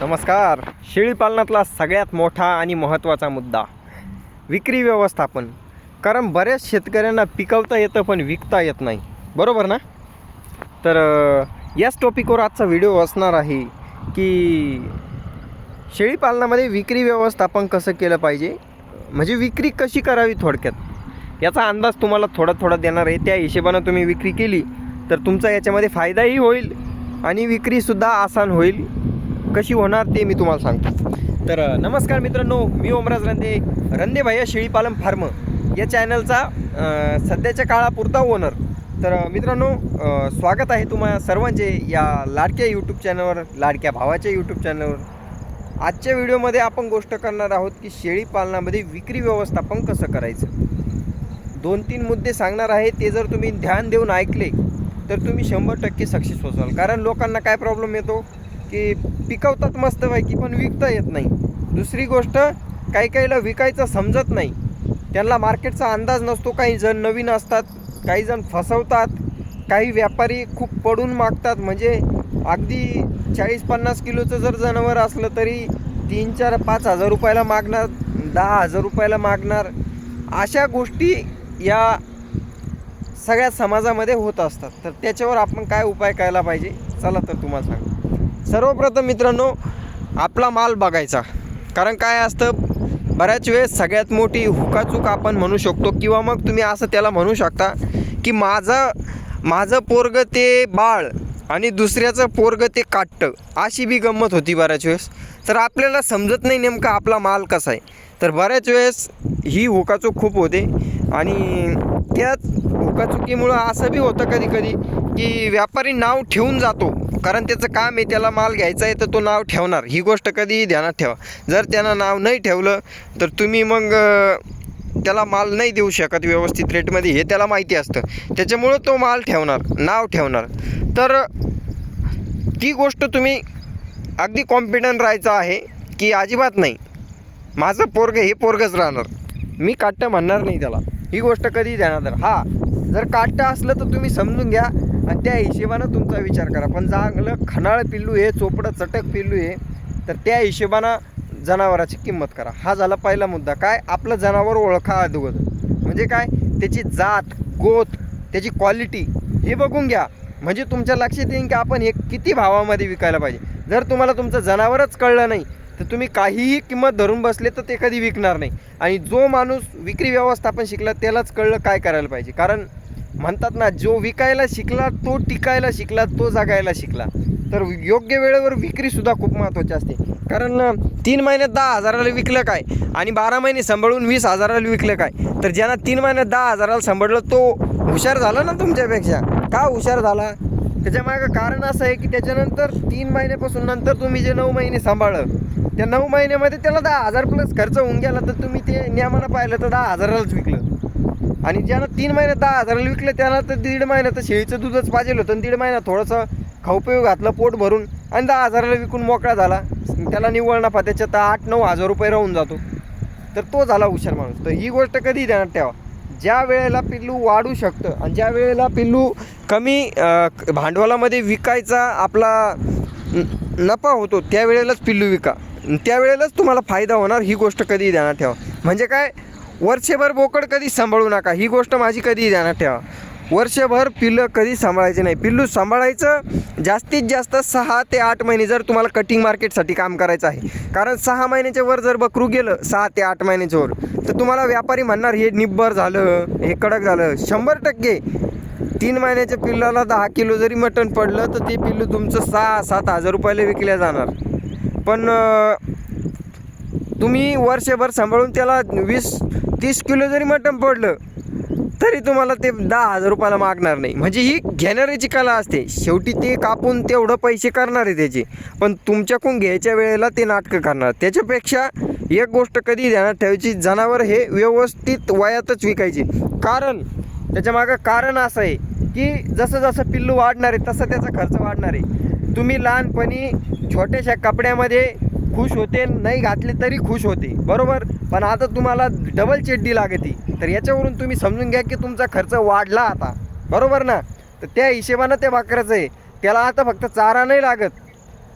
नमस्कार. शेळीपालनातला सगळ्यात मोठा आणि महत्त्वाचा मुद्दा विक्री व्यवस्थापन. कारण बऱ्याच शेतकऱ्यांना पिकवता येतं पण विकता येत नाही. बरोबर ना? तर याच टॉपिकवर आजचा व्हिडिओ असणार आहे की शेळीपालनामध्ये विक्री व्यवस्थापन कसं केलं पाहिजे? म्हणजे विक्री कशी करावी थोडक्यात? याचा अंदाज तुम्हाला थोडा थोडा देणार आहे. त्या हिशेबानं तुम्ही विक्री केली तर तुमचा याच्यामध्ये फायदाही होईल आणि विक्रीसुद्धा आसान होईल. कशी होणार ते मी तुम्हाला सांगतो. तर नमस्कार मित्रांनो मी ओमराज रंदे रंदे भैया शेळीपालन फार्म या चॅनलचा सध्याच्या काळापुरता ओनर तर मित्रांनो स्वागत आहे तुम्हा सर्वांचे या लाडक्या यूट्यूब चॅनलवर लाडक्या भावाच्या यूट्यूब चॅनलवर आजच्या व्हिडिओमध्ये आपण गोष्ट करणार आहोत की शेळीपालनामध्ये विक्री व्यवस्थापन कसं करायचं. दोन तीन मुद्दे सांगणार आहे ते जर तुम्ही ध्यान देऊन ऐकले तर तुम्ही शंभर टक्के सक्सेस होसाल. कारण लोकांना काय प्रॉब्लेम येतो? की पिकवतात मस्तपैकी पण विकता येत नाही. दुसरी गोष्ट काही काहीला विकायचं समजत नाही. त्यांना मार्केटचा अंदाज नसतो काही जण नवीन असतात काही जण फसवतात काही व्यापारी खूप पडून मागतात. म्हणजे अगदी चाळीस पन्नास किलोचं जर जनावर असलं तरी तीन चार पाच हजार रुपयाला मागणार दहा हजार रुपयाला मागणार. अशा गोष्टी या सगळ्या समाजामध्ये होत असतात. तर त्याच्यावर आपण काय उपाय करायला पाहिजे? चला तर तुम्हाला सांग. सर्वप्रथम मित्रांनो आपला माल बघायचा. कारण काय असतं बऱ्याच वेळेस सगळ्यात मोठी हुकाचूक आपण म्हणू शकतो किंवा मग तुम्ही असं त्याला म्हणू शकता की माझं माझं पोरग ते बाळ आणि दुसऱ्याचं पोरग ते काटतं अशी बी गंमत होती बऱ्याच वेळेस. तर आपल्याला समजत नाही नेमका आपला माल कसा आहे. तर बऱ्याच वेळेस ही हुकाचूक खूप होते. आणि त्याच हुकाचुकीमुळं असं बी होतं कधी कधी की व्यापारी नाव ठेवून जातो. कारण त्याचं काम आहे त्याला माल घ्यायचा आहे तर तो नाव ठेवणार. ही गोष्ट कधीही ध्यानात ठेवा. जर त्यानं नाव नाही ठेवलं तर तुम्ही मग त्याला माल नाही देऊ शकत व्यवस्थित रेटमध्ये. हे त्याला माहिती असतं. त्याच्यामुळं तो माल ठेवणार नाव ठेवणार. तर ती गोष्ट तुम्ही अगदी कॉम्पिटंट राहायचं आहे की अजिबात नाही. माझं पोरग हे पोरगच राहणार. मी काट्ट म्हणणार नाही त्याला. ही गोष्ट कधी देणार हां हा जर काट्ट असलं तर तुम्ही समजून घ्या. आणि त्या हिशेबानं तुमचा विचार करा. पण चांगलं खणाळ पिल्लू आहे चोपडं चटक पिल्लू आहे तर त्या हिशोबानं जनावराची किंमत करा. हा झाला पहिला मुद्दा. काय? आपलं जनावर ओळखा अगोदर. म्हणजे काय? त्याची जात गोत त्याची क्वालिटी हे बघून घ्या. म्हणजे तुमच्या लक्षात येईल की आपण हे किती भावामध्ये विकायला पाहिजे. जर तुम्हाला तुमचं जनावरच कळलं नाही तर तुम्ही काहीही किंमत धरून बसले तर ते कधी विकणार नाही. आणि जो माणूस विक्री व्यवस्थापन शिकला त्यालाच कळलं काय करायला पाहिजे. कारण म्हणतात ना जो विकायला शिकला तो टिकायला शिकला तो जगायला शिकला. तर योग्य वेळेवर विक्रीसुद्धा खूप महत्त्वाची असते. कारण तीन महिन्यात दहा हजाराला विकलं काय? आणि बारा महिने सांभाळून वीस हजाराला विकलं काय? तर ज्यांना तीन महिन्यात दहा हजाराला सांभाळलं तो हुशार झाला ना तुमच्यापेक्षा? का हुशार झाला? त्याच्यामागं कारण असं आहे की त्याच्यानंतर तीन महिन्यापासून नंतर तुम्ही जे नऊ महिने सांभाळलं त्या नऊ महिन्यामध्ये त्याला दहा हजार प्लस खर्च होऊन गेला तर तुम्ही ते नियमानं पाहिलं तर दहा हजारालाच विकलं. आणि ज्यानं तीन महिन्यात दहा हजाराला विकलं त्याला तर दीड महिन्यात तर शेळीचं दूधच पाहिजे होतं. आणि दीड महिना थोडंसं खाऊपिऊ घातलं पोट भरून आणि दहा हजाराला विकून मोकळा झाला. त्याला निव्वळ नफा त्याच्यात आठ नऊ हजार रुपये राहून जातो. तर तो झाला हुशार माणूस. तर ही गोष्ट कधी ध्यानात ठेवा. ज्या वेळेला पिल्लू वाढू शकतं आणि ज्या वेळेला पिल्लू कमी भांडवलामध्ये विकायचा आपला नफा होतो त्यावेळेलाच पिल्लू विका. त्यावेळेलाच तुम्हाला फायदा होणार ही गोष्ट कधी ध्यानात ठेवा. म्हणजे काय? वर्षभर बोकड कधी सांभाळू नका. ही गोष्ट माझी कधी ध्यानात ठेवा. वर्षभर पिल्लं कधी सांभाळायचे नाही. पिल्लू सांभाळायचं जास्तीत जास्त सहा ते आठ महिने जर तुम्हाला कटिंग मार्केटसाठी काम करायचं आहे. कारण सहा महिन्याच्या वर जर बकरू गेलं सहा ते आठ महिन्याच्या वर तर तुम्हाला व्यापारी म्हणणार हे निब्बर झालं हे कडक झालं. शंभर टक्के. तीन महिन्याच्या पिल्लाला दहा किलो जरी मटण पडलं तर ते पिल्लू तुमचं सहा सात हजार रुपयाला विकल्या जाणार. पण तुम्ही वर्षभर सांभाळून त्याला वीस तीस किलो जरी मटण पडलं तरी तुम्हाला ते दहा हजार रुपयाला मागणार नाही. म्हणजे ही घेणाऱ्याची कला असते. शेवटी ते कापून तेवढं पैसे करणार आहे त्याचे. पण तुमच्याकडून घ्यायच्या वेळेला ते नाटकं करणार. त्याच्यापेक्षा एक गोष्ट कधी ध्यानात ठेवायची जनावर हे व्यवस्थित वयातच विकायचे. कारण त्याच्यामागं कारण असं आहे की जसं जसं पिल्लू वाढणार आहे तसं त्याचा खर्च वाढणार आहे. तुम्ही लहानपणी छोट्याशा कपड्यामध्ये खुश होते नाही घातले तरी खुश होते. बरोबर? पण आता तुम्हाला डबल चेड्डी लागते. तर याच्यावरून तुम्ही समजून घ्या की तुमचा खर्च वाढला आता. बरोबर ना? तर त्या हिशेबानं ते बकऱ्याचं आहे. त्याला आता फक्त चारा नाही लागत.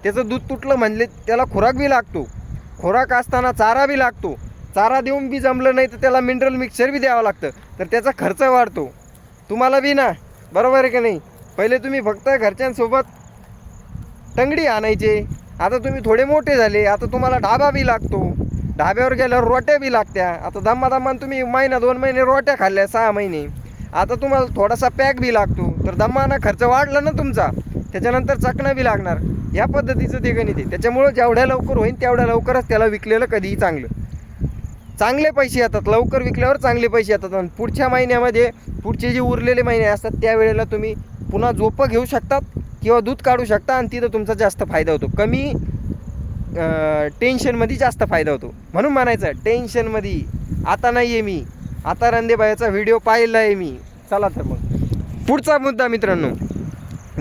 त्याचं दूध तुटलं म्हणजे त्याला खुराक बी लागतो. खुराक असताना चारा बी लागतो. चारा देऊन बी जमलं नाही तर त्याला मिनरल मिक्सर बी द्यावं लागतं. तर त्याचा खर्च वाढतो. तुम्हाला बी ना? बरोबर आहे का नाही? पहिले तुम्ही फक्त घरच्यांसोबत टंगडी आणायचे. आता तुम्ही थोडे मोठे झाले. आता तुम्हाला ढाबा बी लागतो. ढाब्यावर गेल्यावर रोट्या बी लागत्या. आता दम्मा दम्मान तुम्ही महिना दोन महिने रोट्या खाल्ल्या सहा महिने. आता तुम्हाला थोडासा पॅक बी लागतो. तर दम्माना खर्च वाढला ना तुमचा त्याच्यानंतर चकणं बी लागणार. या पद्धतीचं ते गणित आहे. त्याच्यामुळं जेवढ्या लवकर होईल तेवढ्या लवकरच त्याला विकलेलं कधीही चांगलं. चांगले पैसे येतात. लवकर विकल्यावर चांगले पैसे येतात. आणि पुढच्या महिन्यामध्ये पुढचे जे उरलेले महिने असतात त्यावेळेला तुम्ही पुन्हा झोपं घेऊ शकतात किंवा दूध काढू शकता आणि तिथं तुमचा जास्त फायदा होतो. कमी टेन्शनमध्ये जास्त फायदा होतो. म्हणून म्हणायचं टेन्शनमध्ये आता नाही आहे मी. आता रंदेबाईचा व्हिडिओ पाहिला आहे मी. चला तर मग. पुढचा मुद्दा मित्रांनो.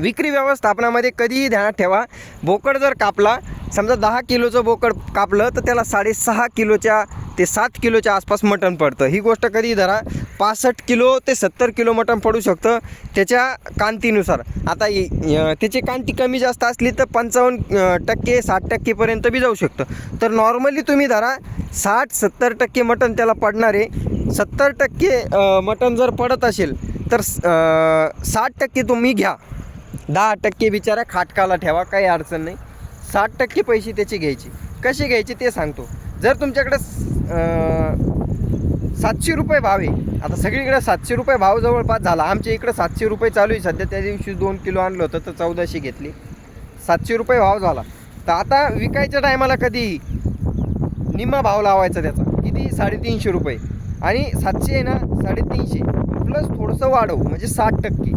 विक्री व्यवस्थापनामध्ये कधीही ध्यानात ठेवा. बोकड जर कापला समजा दहा किलोचं बोकड कापलं तर त्याला साडेसहा किलोच्या ते सात किलोच्या आसपास मटण पडतं. ही गोष्ट कधी धरा पासष्ट किलो ते सत्तर किलो मटण पडू शकतं त्याच्या कांतीनुसार. आता त्याची कांती कमी जास्त असली तर पंचावन्न टक्के साठ टक्केपर्यंत बी जाऊ शकतं. तर नॉर्मली तुम्ही धरा साठ सत्तर टक्के मटण त्याला पडणार आहे. सत्तर टक्के मटण जर पडत असेल तर साठ टक्के तुम्ही घ्या. दहा टक्के बिचारा खाटकाला ठेवा काही अडचण नाही. साठ टक्के पैसे त्याचे घ्यायचे. कसे घ्यायचे ते सांगतो. जर तुमच्याकडे सातशे रुपये भाव आहे आता सगळीकडे सातशे रुपये भाव जवळपास झाला. आमच्या इकडं सातशे रुपये चालू आहे. सध्या त्या दिवशी दोन किलो आणलं होतं तर चौदाशे घेतली. सातशे रुपये भाव झाला. तर आता विकायच्या टायमाला कधी निम्मा भाव लावायचा त्याचा? किती? साडेतीनशे रुपये. आणि सातशे आहे ना साडेतीनशे. प्लस थोडंसं वाढव म्हणजे साठ टक्के.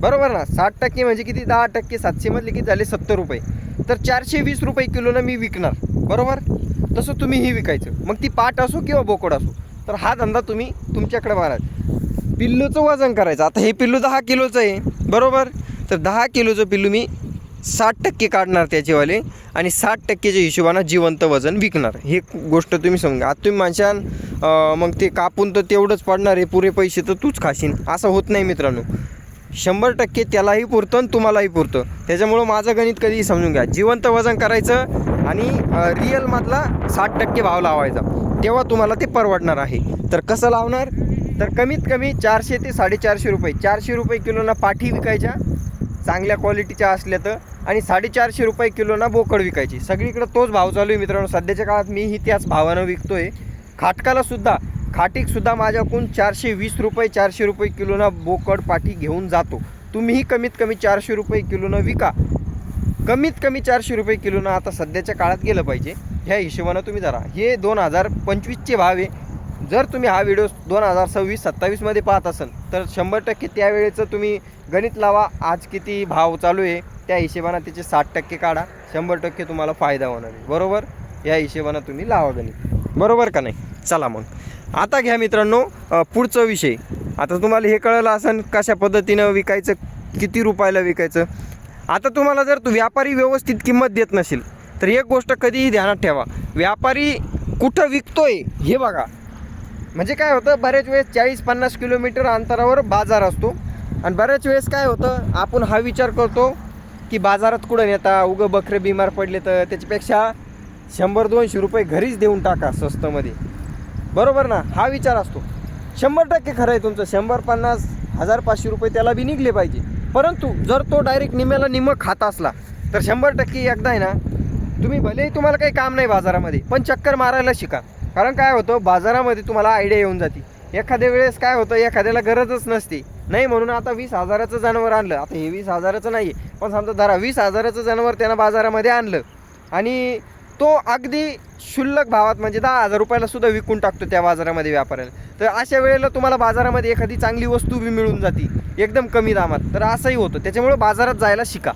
बरोबर ना? साठ टक्के म्हणजे किती? दहा टक्के. सातशेमधले किती झाले? सत्तर रुपये. तर चारशे वीस रुपये किलोनं मी विकणार. बरोबर? तसं तुम्ही ही विकायचं. मग ती पाट असो किंवा बोकड असो तर हा धंदा तुम्ही तुमच्याकडे मारा. पिल्लूचं वजन करायचं. आता हे पिल्लू दहा किलोचं आहे. बरोबर? तर दहा किलोचं पिल्लू मी साठ टक्के काढणार त्याचेवाले आणि साठ टक्केच्या हिशोबानं जिवंत वजन विकणार. हे गोष्ट तुम्ही समजा. आता तुम्ही माणसान मग ते कापून तर तेवढंच पडणार आहे. पुरे पैसे तर तूच खाशीन. असं होत नाही मित्रांनो. शंभर टक्के त्यालाही पुरतं आणि तुम्हालाही पुरतं. त्याच्यामुळं माझं गणित कधीही समजून घ्या. जिवंत वजन करायचं आणि रिअलमधला साठ टक्के भाव लावायचा. तेव्हा तुम्हाला ते परवडणार आहे. तर कसं लावणार? तर कमीत कमी चारशे ते साडेचारशे रुपये. चारशे रुपये किलोना पाठी विकायच्या चांगल्या क्वालिटीच्या असल्या तर. आणि साडेचारशे रुपये किलोना बोकड विकायची. सगळीकडे तोच भाव चालू आहे मित्रांनो. सध्याच्या काळात मीही त्याच भावानं विकतोय. आहे खाटकालासुद्धा खाटीकसुद्धा माझ्याकडून चारशे वीस रुपये चारशे रुपये किलोनं बोकड पाठी घेऊन जातो. तुम्हीही कमीत कमी चारशे रुपये किलोनं विका. कमीत कमी चारशे रुपये किलोनं आता सध्याच्या काळात गेलं पाहिजे. ह्या हिशोबानं तुम्ही धरा. हे दोन हजार पंचवीसचे भाव आहे. जर तुम्ही हा व्हिडिओ दोन हजार सव्वीस सत्तावीसमध्ये पाहत असाल तर शंभर टक्के त्यावेळेचं तुम्ही गणित लावा. आज किती भाव चालू आहे त्या हिशेबानं त्याचे साठ टक्के काढा. शंभर टक्के तुम्हाला फायदा होणार आहे. बरोबर? या हिशेबानं तुम्ही लावा गणित. बरोबर का नाही? चला मग. आता घ्या मित्रांनो पुढचा विषय. आता तुम्हाला हे कळलं असेल कशा पद्धतीनं विकायचं किती रुपयाला विकायचं. आता तुम्हाला जर तू व्यापारी व्यवस्थित किंमत देत नसेल तर एक गोष्ट कधीही ध्यानात ठेवा. व्यापारी कुठं विकतोय हे बघा. म्हणजे काय होतं बऱ्याच वेळेस चाळीस पन्नास किलोमीटर अंतरावर बाजार असतो. आणि बऱ्याच वेळेस काय होतं आपण हा विचार करतो की बाजारात कुठं नेता उगं बकरे बिमार पडले तर त्याच्यापेक्षा शंभर दोनशे रुपये घरीच देऊन टाका स्वस्तमध्ये. बरोबर ना? हा विचार असतो. शंभर टक्के खरं आहे तुमचं. शंभर पन्नास हजार पाचशे रुपये त्याला बी निघले पाहिजे. परंतु जर तो डायरेक्ट निम्याला निमक खात असला तर शंभर टक्के एकदा आहे ना तुम्ही भलेही तुम्हाला काही काम नाही बाजारामध्ये पण चक्कर मारायला शिका. कारण काय होतं बाजारामध्ये तुम्हाला आयडिया येऊन जाते. एखाद्या वेळेस काय होतं एखाद्याला गरजच नसते. नाही म्हणून आता वीस हजाराचं जनावर आणलं. आता हे वीस हजाराचं नाही आहे पण समजा धरा वीस हजाराचं जनावर त्यानं बाजारामध्ये आणलं. आणि तो अगदी क्षुल्लक भावात म्हणजे दहा हजार रुपयाला सुद्धा विकून टाकतो त्या बाजारामध्ये व्यापाऱ्याला. तर अशा वेळेला तुम्हाला बाजारामध्ये एखादी चांगली वस्तू बी मिळून जाते एकदम कमी दामात. तर असंही होतं. त्याच्यामुळे बाजारात जायला शिका.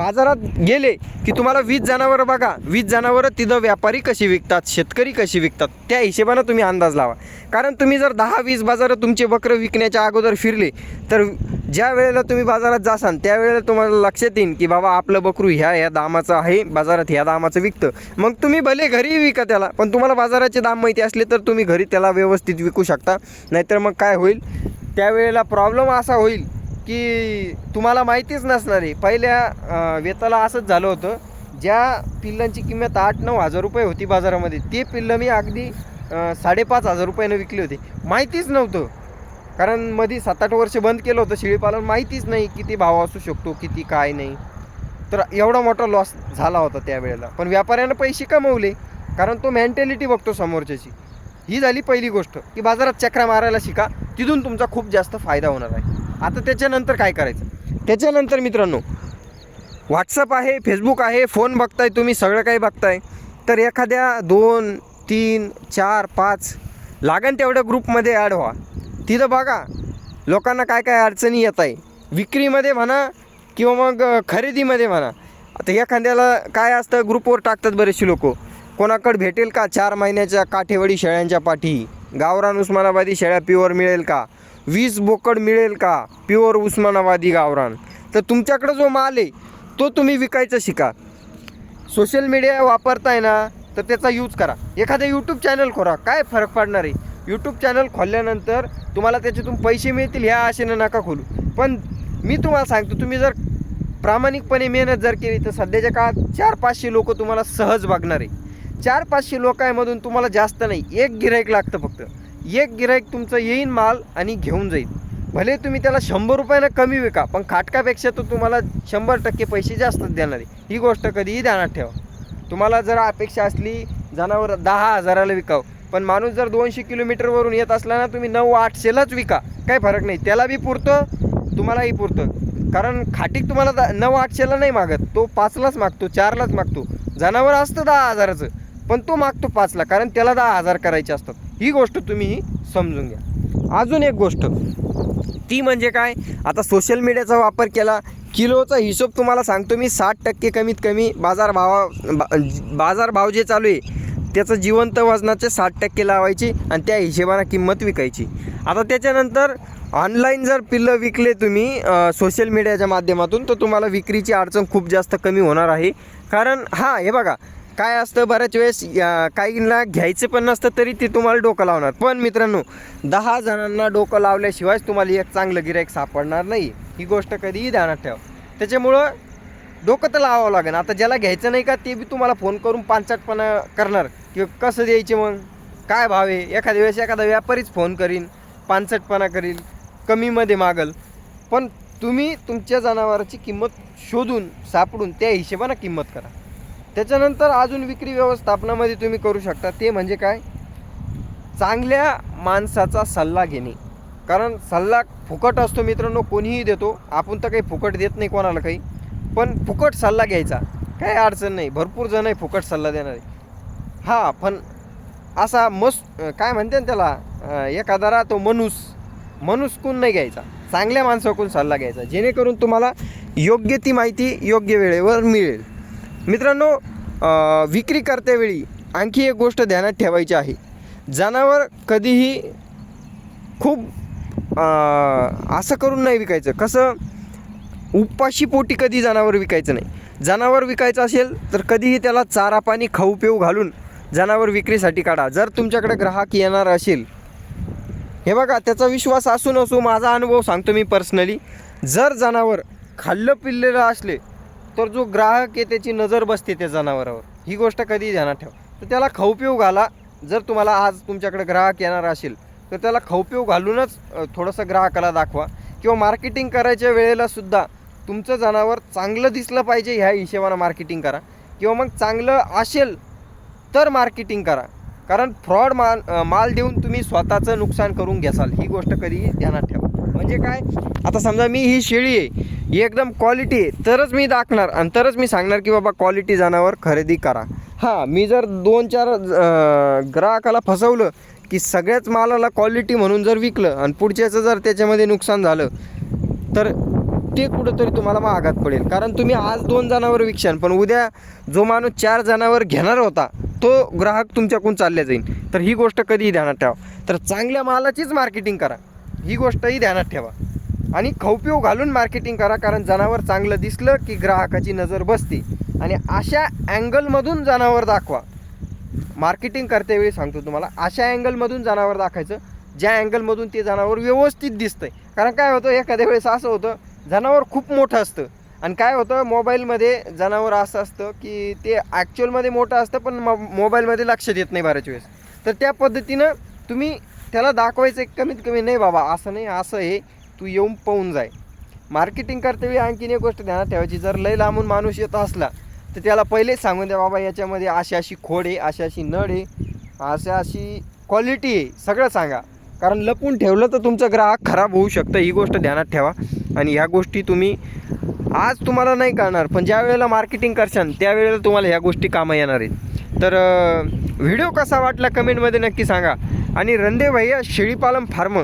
बाजारात गेले की तुम्हाला वीस जनावरं बघा. वीस जनावरं तिथं व्यापारी कशी विकतात शेतकरी कशी विकतात त्या हिशेबानं तुम्ही अंदाज लावा. कारण तुम्ही जर दहा वीस बाजारं तुमचे बकरं विकण्याच्या अगोदर फिरले तर ज्या वेळेला तुम्ही बाजारात जासान त्यावेळेला तुम्हाला लक्षात येईल की बाबा आपलं बकरू ह्या ह्या दामाचं आहे बाजारात ह्या दामाचं विकतं. मग तुम्ही भले घरी विका त्याला पण तुम्हाला बाजाराचे दाम माहिती असले तर तुम्ही घरी त्याला व्यवस्थित विकू शकता. नाहीतर मग काय होईल? त्यावेळेला प्रॉब्लेम असा होईल की तुम्हाला माहितीच नसणार आहे. पहिल्या वेताला असंच झालं होतं. ज्या पिल्लांची किंमत आठ नऊ हजार रुपये होती बाजारामध्ये ते पिल्लं मी अगदी साडेपाच हजार रुपयानं विकले होते. माहितीच नव्हतं. कारण मध्ये सात आठ वर्ष बंद केलं होतं शेळीपालन माहितीच नाही किती भाव असू शकतो किती काय नाही. तर एवढा मोठा लॉस झाला होता त्यावेळेला. पण व्यापाऱ्यानं पैसे कमवले कारण तो मेंटॅलिटी बघतो समोरच्याची. ही झाली पहिली गोष्ट की बाजारात चक्रा मारायला शिका. तिथून तुमचा खूप जास्त फायदा होणार आहे. आता त्याच्यानंतर काय करायचं? त्याच्यानंतर मित्रांनो व्हॉट्सअप आहे फेसबुक आहे फोन बघताय तुम्ही सगळं काही बघताय. तर एखाद्या दोन तीन चार पाच लागन तेवढ्या ग्रुपमध्ये ॲड व्हा. तिथं बघा लोकांना काय काय अडचणी येत आहे विक्रीमध्ये म्हणा किंवा मग खरेदीमध्ये म्हणा. आता एखाद्याला काय असतं ग्रुपवर टाकतात बरेचसे लोक. कोणाकडे भेटेल का? चार महिन्याच्या काठेवडी शेळ्यांच्या पाठी. गावरान उस्मानाबादी शेळ्या प्युअर मिळेल का? वीस बोकड मिळेल का? प्युअर उस्मानाबादी गावरान. तर तुमच्याकडं जो माल आहे तो तुम्ही विकायचा शिका. सोशल मीडिया वापरताय ना तर त्याचा यूज करा. एखादं यूट्यूब चॅनल खोरा. काय फरक पडणार आहे? यूट्यूब चॅनल खोलल्यानंतर तुम्हाला त्याच्यातून पैसे मिळतील ह्या आशेनं नका खोलू. पण मी तुम्हाला सांगतो तुम्ही जर प्रामाणिकपणे मेहनत जर केली तर सध्याच्या काळात चार पाचशे लोक तुम्हाला सहज बघणार आहे. चार पाचशे लोकांमधून तुम्हाला जास्त नाही एक गिरायक लागतं फक्त. एक गिराईक तुमचं येईन माल आणि घेऊन जाईल. भले तुम्ही त्याला शंभर रुपयानं कमी विका पण खाटकापेक्षा तो तुम्हाला शंभर टक्के पैसे जास्तच देणार. आहे ही गोष्ट कधीही ध्यानात ठेवा. तुम्हाला जर अपेक्षा असली जनावर दहा हजाराला विकाव पण माणूस जर दोनशे किलोमीटरवरून येत असला ना तुम्ही नऊ आठशेलाच विका. काही फरक नाही. त्याला बी पुरतं तुम्हालाही पुरतं. कारण खाटीक तुम्हाला दा- नऊ आठशेला नाही मागत. तो पाचलाच मागतो चारलाच मागतो. जनावर असतं दहा हजाराचं पण तो मागतो पाचला कारण त्याला दहा हजार करायचे असतात. ही गोष्ट तुम्ही समजून घ्या. अजून एक गोष्ट. ती म्हणजे काय? आता सोशल मीडियाचा वापर केला किलोचा हिशोब तुम्हाला सांगतो मी साठ टक्के कमीत कमी बाजार भावा बा- बाजार भाव जे चालू आहे त्याचं जिवंत वजनाचे साठ टक्के लावायची आणि त्या हिशोबानं किंमत विकायची. आता त्याच्यानंतर ऑनलाईन जर पिल्लं विकले तुम्ही सोशल मीडियाच्या माध्यमातून तर तुम्हाला विक्रीची अडचण खूप जास्त कमी होणार आहे. कारण हां हे बघा काय असतं बऱ्याच वेळेस या- काहींना घ्यायचं पण नसतं तरी ते तुम्हाला डोकं लावणार. पण मित्रांनो दहा जणांना डोकं लावल्याशिवायच तुम्हाला एक चांगलं गिरायक सापडणार नाही. ही गोष्ट कधीही ध्यानात ठेवा. त्याच्यामुळं डोकं तर लावावं लागेल. आता ज्याला घ्यायचं नाही का ते बी तुम्हाला फोन करून पांचटपणा करणार. की कसं द्यायचे मग? काय भाव आहे? एखाद्या वेळेस एखादा व्यापारीच फोन करीन पांचटपणा करील कमीमध्ये मागल. पण तुम्ही तुमच्या जनावराची किंमत शोधून सापडून त्या हिशोबानं किंमत करा. त्याच्यानंतर अजून विक्री व्यवस्थापनामध्ये तुम्ही करू शकता. ते म्हणजे काय? चांगल्या माणसाचा सल्ला घेणे. कारण सल्ला फुकट असतो मित्रांनो कोणीही देतो. आपण तर काही फुकट देत नाही कोणाला काही. पण फुकट सल्ला घ्यायचा. काही अडचण नाही. भरपूर जण आहे फुकट सल्ला देणारे. हा पण असा मस्त काय म्हणते ना त्याला? अं, एखादा तो मनुस. मनुसकून नाही घ्यायचा. चांगल्या माणसाकडून सल्ला घ्यायचा. जेणेकरून तुम्हाला योग्य ती माहिती योग्य वेळेवर मिळेल. मित्रांनो विक्री करतेवेळी आणखी एक गोष्ट ध्यानात ठेवायची आहे. जनावर कधीही खूप असं करून नाही विकायचं. कसं उपाशी पोटी कधी जनावर विकायचं नाही. जनावर विकायचं असेल तर कधीही त्याला चारा पाणी खाऊ पिऊ घालून जनावर विक्रीसाठी काढा. जर तुमच्याकडे ग्राहक येणार असेल हे बघा त्याचा विश्वास असू नसू माझा अनुभव सांगतो मी पर्सनली जर जनावर खाल्लं पिल्लेलं असले तर जो ग्राहक आहे त्याची नजर बसते त्या जनावरावर. ही गोष्ट कधी ध्यानात ठेवा. तर त्याला खाऊपिऊ घाला. जर तुम्हाला आज तुमच्याकडे ग्राहक येणार असेल तर त्याला खाऊपिऊ घालूनच थोडंसं ग्राहकाला दाखवा. किंवा मार्केटिंग करायच्या वेळेला सुद्धा तुमचं जनावर चांगलं दिसलं पाहिजे ह्या हिशेबानं मार्केटिंग करा. किंवा मग चांगलं असेल तर मार्केटिंग करा. कारण फ्रॉड माल माल देऊन तुम्ही स्वतःचं नुकसान करून घ्यासाल ही गोष्ट कधीही ध्यानात ठेवा. म्हणजे काय? आता समजा मी ही शेळी आहे ही एकदम क्वालिटी आहे तरच मी दाखणार आणि तरच मी सांगणार की बाबा क्वालिटी जनावर खरेदी करा. हां मी जर दोन चार ग्राहकाला फसवलं की सगळ्याच मालाला क्वालिटी म्हणून जर विकलं आणि पुढच्याचं जर त्याच्यामध्ये नुकसान झालं तर ते कुठंतरी तुम्हाला महागात पडेल. कारण तुम्ही आज दोन जणांवर विकशाल पण उद्या जो माणूस चार जणांवर घेणार होता तो ग्राहक तुमच्याकडून चालल्या जाईल तर ही गोष्ट कधीही ध्यानात ठेवा. तर चांगल्या मालाचीच मार्केटिंग करा. ही गोष्टही ध्यानात ठेवा. आणि खौपिऊ घालून मार्केटिंग करा कारण जनावर चांगलं दिसलं की ग्राहकाची नजर बसते. आणि अशा अँगलमधून जनावर दाखवा. मार्केटिंग करतेवेळी सांगतो तुम्हाला अशा अँगलमधून जनावर दाखवायचं ज्या अँगलमधून ते जनावर व्यवस्थित दिसतंय. कारण काय होतं एखाद्या वेळेस असं होतं जनावर खूप मोठं असतं. आणि काय होतं मोबाईलमध्ये जनावर असं असतं की ते ॲक्च्युअलमध्ये मोठं असतं पण मो मोबाईलमध्ये लक्ष देत नाही बऱ्याच वेळेस. तर त्या पद्धतीनं तुम्ही त्याला दाखवायचं एक कमीत कमी नाही बाबा असं नाही असं आहे तू येऊन पाहून जाय. मार्केटिंग करतेवेळी आणखीन एक गोष्ट ध्यानात ठेवायची जर लय लांबून माणूस येत असला तर त्याला पहिलेच सांगून द्या बाबा याच्यामध्ये अशी अशी खोड आहे अशी अशी नळ आहे अशा अशी क्वालिटी आहे सगळं सांगा. कारण लपून ठेवलं तर तुमचं ग्राहक खराब होऊ शकतं ही गोष्ट ध्यानात ठेवा. आणि ह्या गोष्टी तुम्ही आज तुम्हाला नाही कळणार पण ज्या वेळेला मार्केटिंग करशान त्यावेळेला तुम्हाला ह्या गोष्टी कामं येणार आहेत. तर व्हिडिओ कसा वाटला कमेंटमध्ये नक्की सांगा. आणि रंदे भैया शेळीपालन फार्म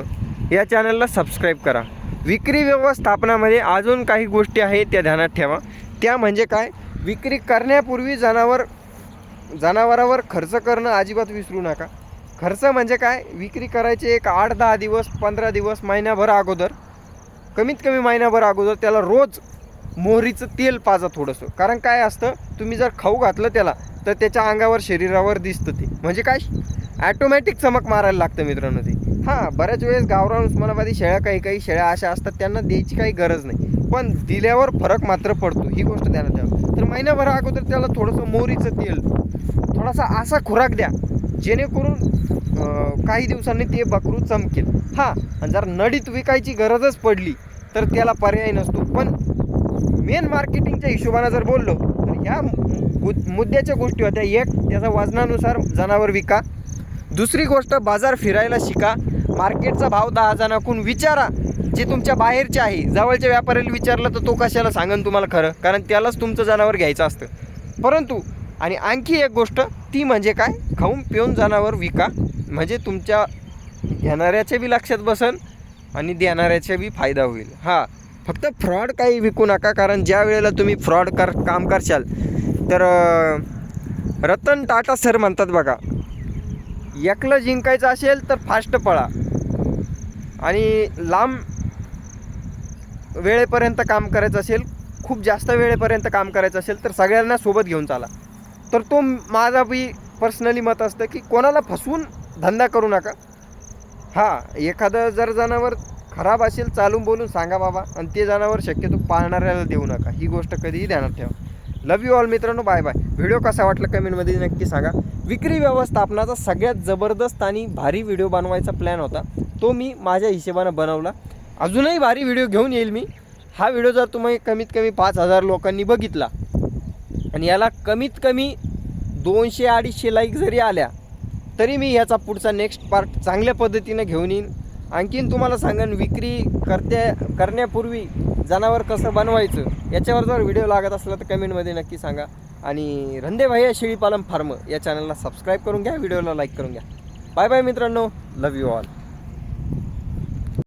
या चॅनलला सबस्क्राईब करा. विक्री व्यवस्थापनामध्ये अजून काही गोष्टी आहेत त्या ध्यानात ठेवा. त्या म्हणजे काय? विक्री करण्यापूर्वी जनावर जनावरावर खर्च करणं अजिबात विसरू नका. खर्च म्हणजे काय? विक्री करायचे एक आठ दहा दिवस पंधरा दिवस महिन्याभर अगोदर. कमीत कमी महिन्याभर अगोदर त्याला रोज मोहरीचं तेल पाजा थोडंसं. कारण काय असतं? तुम्ही जर खाऊ घातलं त्याला तर त्याच्या अंगावर शरीरावर दिसतं ते. म्हणजे काय? ॲटोमॅटिक चमक मारायला लागतं मित्रांनो ते. हां बऱ्याच वेळेस गावरान उस्मानाबादी शेळ्या काही काही शेळ्या अशा असतात त्यांना द्यायची काही गरज नाही. पण दिल्यावर फरक मात्र पडतो ही गोष्ट द्यायला द्यावं तर महिन्याभर अगोदर त्याला थोडंसं मोहरीचं तेल थोडासा असा खुराक द्या जेणेकरून काही दिवसांनी ते बकरू चमकेल. हां आणि जर नडीत विकायची गरजच पडली तर त्याला पर्याय नसतो. पण मेन मार्केटिंगच्या हिशोबानं जर बोललो ह्या मु- मुद्द्याच्या गोष्टी होत्या. एक त्याचा वजनानुसार जनावर विका. दुसरी गोष्ट बाजार फिरायला शिका. मार्केटचा भाव दहा जणांकून विचारा. जे तुमच्या बाहेरचे आहे. जवळच्या व्यापाऱ्याला विचारलं तर तो कशाला सांगन तुम्हाला खरं? कारण त्यालाच तुमचं जनावर घ्यायचं असतं. परंतु आणि आणखी एक गोष्ट ती म्हणजे काय? खाऊन पिऊन जनावर विका. म्हणजे तुमच्या घेणाऱ्याच्या बी लक्षात बसन आणि देणाऱ्याचा बी फायदा होईल. हां. फक्त फ्रॉड काही विकू नका कारण ज्या वेळेला तुम्ही फ्रॉड कर काम करशाल तर रतन टाटा सर म्हणतात बघा एकलं जिंकायचं असेल तर फास्ट पळा. आणि लांब वेळेपर्यंत काम करायचं असेल खूप जास्त वेळेपर्यंत काम करायचं असेल तर सगळ्यांना सोबत घेऊन चाला. तर तो माझा बी पर्सनली मत असतं की कोणाला फसवून धंदा करू नका. हां एखादं जर जनावर खराब असेल चालून बोलून सांगा बाबा. आणि ते जनावर शक्यतो पाळणाऱ्याला देऊ नका. ही गोष्ट कधीही ध्यानात ठेवा. लव यू ऑल मित्रांनो. बाय बाय व्हिडिओ कसा वाटला कमेंटमध्ये नक्की सांगा. विक्री व्यवस्थापनाचा सगळ्यात जबरदस्त आणि भारी व्हिडिओ बनवायचा प्लॅन होता. तो मी माझ्या हिशोबानं बनवला. अजूनही भारी व्हिडिओ घेऊन येईल मी. हा व्हिडिओ जर तुम्ही कमीत कमी पाच हजार लोकांनी बघितला आणि याला कमीत कमी दोनशे अडीचशे लाईक जरी आल्या तरी मी याचा पुढचा नेक्स्ट पार्ट चांगल्या पद्धतीनं घेऊन येईन. आणखीन तुम्हाला सांगेन विक्री करत्या करण्यापूर्वी जनावर कसं बनवायचं याच्यावर जर व्हिडिओ लागत असला तर कमेंटमध्ये नक्की सांगा. आणि रंदे भाई शेळीपालन फार्म या चॅनलला सबस्क्राईब करून घ्या व्हिडिओला लाईक करून घ्या. बाय बाय मित्रांनो. Love you all